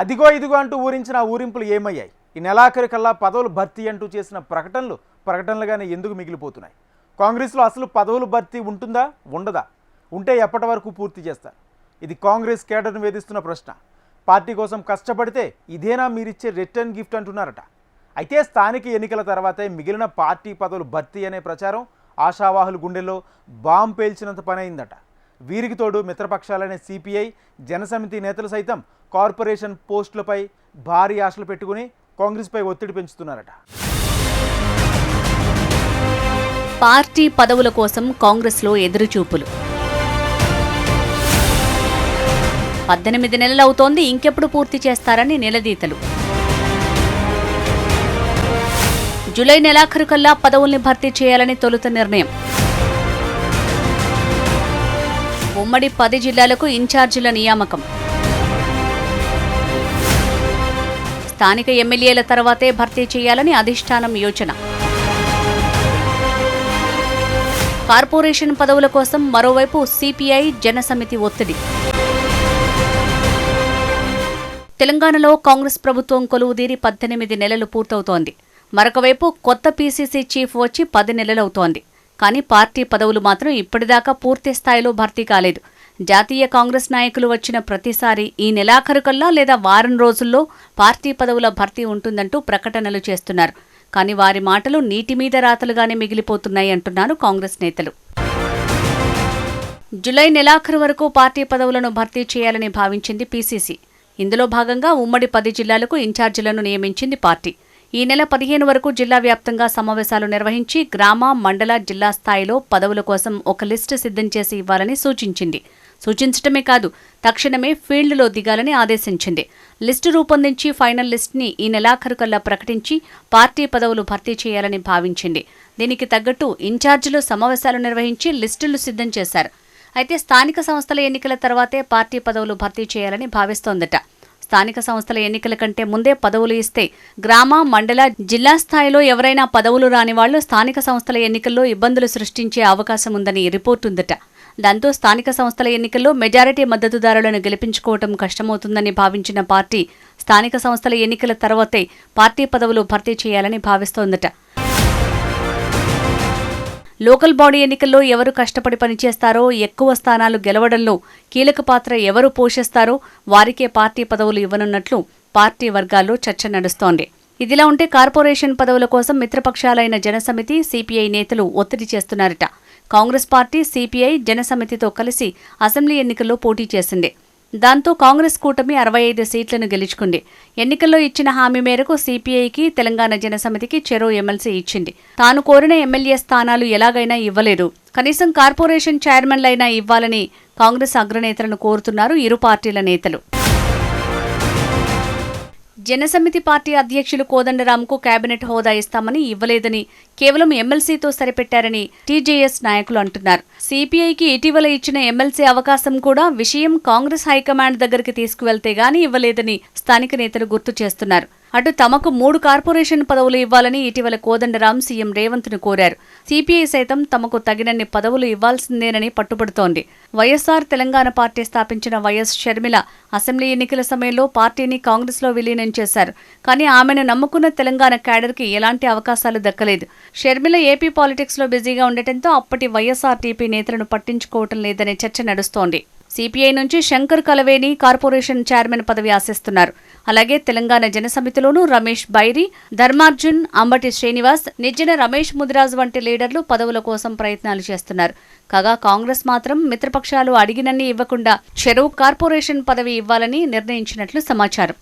అదిగో ఇదిగో అంటూ ఊరించిన ఊరింపులు ఏమయ్యాయి? ఈ నెలాఖరికల్లా పదవులు భర్తీ అంటూ చేసిన ప్రకటనలు ప్రకటనలుగానే ఎందుకు మిగిలిపోతున్నాయి? కాంగ్రెస్లో అసలు పదవులు భర్తీ ఉంటుందా? ఉండదా? ఉంటే ఎప్పటి వరకు పూర్తి చేస్తారు? ఇది కాంగ్రెస్ కేడర్ను వేధిస్తున్న ప్రశ్న. పార్టీ కోసం కష్టపడితే ఇదేనా మీరిచ్చే రిటర్న్ గిఫ్ట్ అంటున్నారట. అయితే స్థానిక ఎన్నికల తర్వాతే మిగిలిన పార్టీ పదవులు భర్తీ అనే ప్రచారం ఆశావాహుల గుండెల్లో బాంబు పేల్చినంత పని అయిందట వీరికి తోడు మిత్రపక్షాలైన సిపిఐ జనసమితి నేతలు సైతం కార్పొరేషన్ పోస్టులపై భారీ ఆశలు పెట్టుకుని కాంగ్రెస్పై ఒత్తిడి పెంచుతున్నారట. పార్టీ పదవుల కోసం కాంగ్రెస్లో ఎదురుచూపులు. పద్దెనిమిది నెలలవుతోంది ఇంకెప్పుడు పూర్తి చేస్తారని నిలదీతలు. జూలై నెలాఖరు కల్లా పదవుల్ని భర్తీ చేయాలని తొలుత నిర్ణయం. ఉమ్మడి పది జిల్లాలకు ఇన్ఛార్జీల నియామకం. స్థానిక ఎమ్మెల్యేల తర్వాతే భర్తీ చేయాలని అధిష్టానం యోచన. కార్పొరేషన్ పదవుల కోసం మరోవైపు సిపిఐ జనసమితి ఒత్తిడి. తెలంగాణలో కాంగ్రెస్ ప్రభుత్వం కొలువుదీరి పద్దెనిమిది నెలలు పూర్తవుతోంది. మరొకవైపు కొత్త పీసీసీ చీఫ్ వచ్చి పది నెలలవుతోంది. కానీ పార్టీ పదవులు మాత్రం ఇప్పటిదాకా పూర్తి స్థాయిలో భర్తీ కాలేదు. జాతీయ కాంగ్రెస్ నాయకులు వచ్చిన ప్రతిసారి ఈ నెలాఖరుకల్లా లేదా వారం రోజుల్లో పార్టీ పదవుల భర్తీ ఉంటుందంటూ ప్రకటనలు చేస్తున్నారు. కానీ వారి మాటలు నీటి మీద రాతలుగానే మిగిలిపోతున్నాయి అంటున్నారు కాంగ్రెస్ నేతలు. జులై నెలాఖరు వరకు పార్టీ పదవులను భర్తీ చేయాలని భావించింది పీసీసీ. ఇందులో భాగంగా ఉమ్మడి పది జిల్లాలకు ఇన్ఛార్జీలను నియమించింది పార్టీ. ఈ నెల పదిహేను వరకు జిల్లా వ్యాప్తంగా సమావేశాలు నిర్వహించి గ్రామ మండల జిల్లా స్థాయిలో పదవుల కోసం ఒక లిస్టు సిద్ధం చేసి ఇవ్వాలని సూచించింది. సూచించటమే కాదు తక్షణమే ఫీల్డ్లో దిగాలని ఆదేశించింది. లిస్టు రూపొందించి ఫైనల్ లిస్ట్ని ఈ నెలాఖరు కల్లా ప్రకటించి పార్టీ పదవులు భర్తీ చేయాలని భావించింది. దీనికి తగ్గట్టు ఇన్ఛార్జీలు సమావేశాలు నిర్వహించి లిస్టులు సిద్ధం చేశారు. అయితే స్థానిక సంస్థల ఎన్నికల తర్వాతే పార్టీ పదవులు భర్తీ చేయాలని భావిస్తోందట. స్థానిక సంస్థల ఎన్నికల కంటే ముందే పదవులు ఇస్తే గ్రామ మండల జిల్లా స్థాయిలో ఎవరైనా పదవులు రాని వాళ్ళు స్థానిక సంస్థల ఎన్నికల్లో ఇబ్బందులు సృష్టించే అవకాశం ఉందని రిపోర్ట్ ఉందట. దాంతో స్థానిక సంస్థల ఎన్నికల్లో మెజారిటీ మద్దతుదారులను గెలిపించుకోవటం కష్టమవుతుందని భావించిన పార్టీ స్థానిక సంస్థల ఎన్నికల తర్వాతే పార్టీ పదవులు భర్తీ చేయాలని భావిస్తోందట. లోకల్ బాడీ ఎన్నికల్లో ఎవరు కష్టపడి పనిచేస్తారో ఎక్కువ స్థానాలు గెలవడంలో కీలక పాత్ర ఎవరు పోషిస్తారో వారికే పార్టీ పదవులు ఇవ్వనున్నట్లు పార్టీ వర్గాల్లో చర్చ నడుస్తోంది. ఇదిలా ఉంటే కార్పొరేషన్ పదవుల కోసం మిత్రపక్షాలైన జనసమితి సిపిఐ నేతలు ఒత్తిడి చేస్తున్నారట. కాంగ్రెస్ పార్టీ సిపిఐ జనసమితితో కలిసి అసెంబ్లీ ఎన్నికల్లో పోటీ చేసింది. దాంతో కాంగ్రెస్ కూటమి అరవై ఐదు సీట్లను గెలుచుకుంది. ఎన్నికల్లో ఇచ్చిన హామీ మేరకు సిపిఐకి తెలంగాణ జనసమితికి చెరో ఎమ్మెల్సీ ఇచ్చింది. తాను కోరిన ఎమ్మెల్యే స్థానాలు ఎలాగైనా ఇవ్వలేదు. కనీసం కార్పొరేషన్ చైర్మన్లైనా ఇవ్వాలని కాంగ్రెస్ అగ్రనేతలను కోరుతున్నారు ఇరు పార్టీల నేతలు. జనసమితి పార్టీ అధ్యక్షులు కోదండరాంకు కేబినెట్ హోదా ఇస్తామని ఇవ్వలేదని కేవలం ఎమ్మెల్సీతో సరిపెట్టారని టీజేఎస్ నాయకులు అంటున్నారు. సిపిఐకి ఇటీవల ఇచ్చిన ఎమ్మెల్సీ అవకాశం కూడా విషయం కాంగ్రెస్ హైకమాండ్ దగ్గరికి తీసుకువెళ్తే గాని ఇవ్వలేదని స్థానిక నేతలు గుర్తు చేస్తున్నారు. అటు తమకు మూడు కార్పొరేషన్ పదవులు ఇవ్వాలని ఇటీవల కోదండరాం సీఎం రేవంత్ను కోరారు. సిపిఐ సైతం తమకు తగినన్ని పదవులు ఇవ్వాల్సిందేనని పట్టుబడుతోంది. వైఎస్ఆర్ తెలంగాణ పార్టీ స్థాపించిన వైఎస్ షర్మిల అసెంబ్లీ ఎన్నికల సమయంలో పార్టీని కాంగ్రెస్లో విలీనం చేశారు. కానీ ఆమెను నమ్ముకున్న తెలంగాణ క్యాడర్కి ఎలాంటి అవకాశాలు దక్కలేదు. షర్మిల ఏపీ పాలిటిక్స్లో బిజీగా ఉండటంతో అప్పటి వైఎస్ఆర్టీపీ నేతలను పట్టించుకోవటం లేదనే చర్చ నడుస్తోంది. సిపిఐ నుంచి శంకర్ కలవేని కార్పొరేషన్ చైర్మన్ పదవి ఆశిస్తున్నారు. అలాగే తెలంగాణ జనసమితిలోనూ రమేష్ బైరి ధర్మార్జున్ అంబటి శ్రీనివాస్ నిజ్జన రమేష్ ముదిరాజ్ వంటి లీడర్లు పదవుల కోసం ప్రయత్నాలు చేస్తున్నారు. కాగా కాంగ్రెస్ మాత్రం మిత్రపక్షాలు అడిగినన్ని ఇవ్వకుండా చెరువు కార్పొరేషన్ పదవి ఇవ్వాలని నిర్ణయించినట్లు సమాచారం.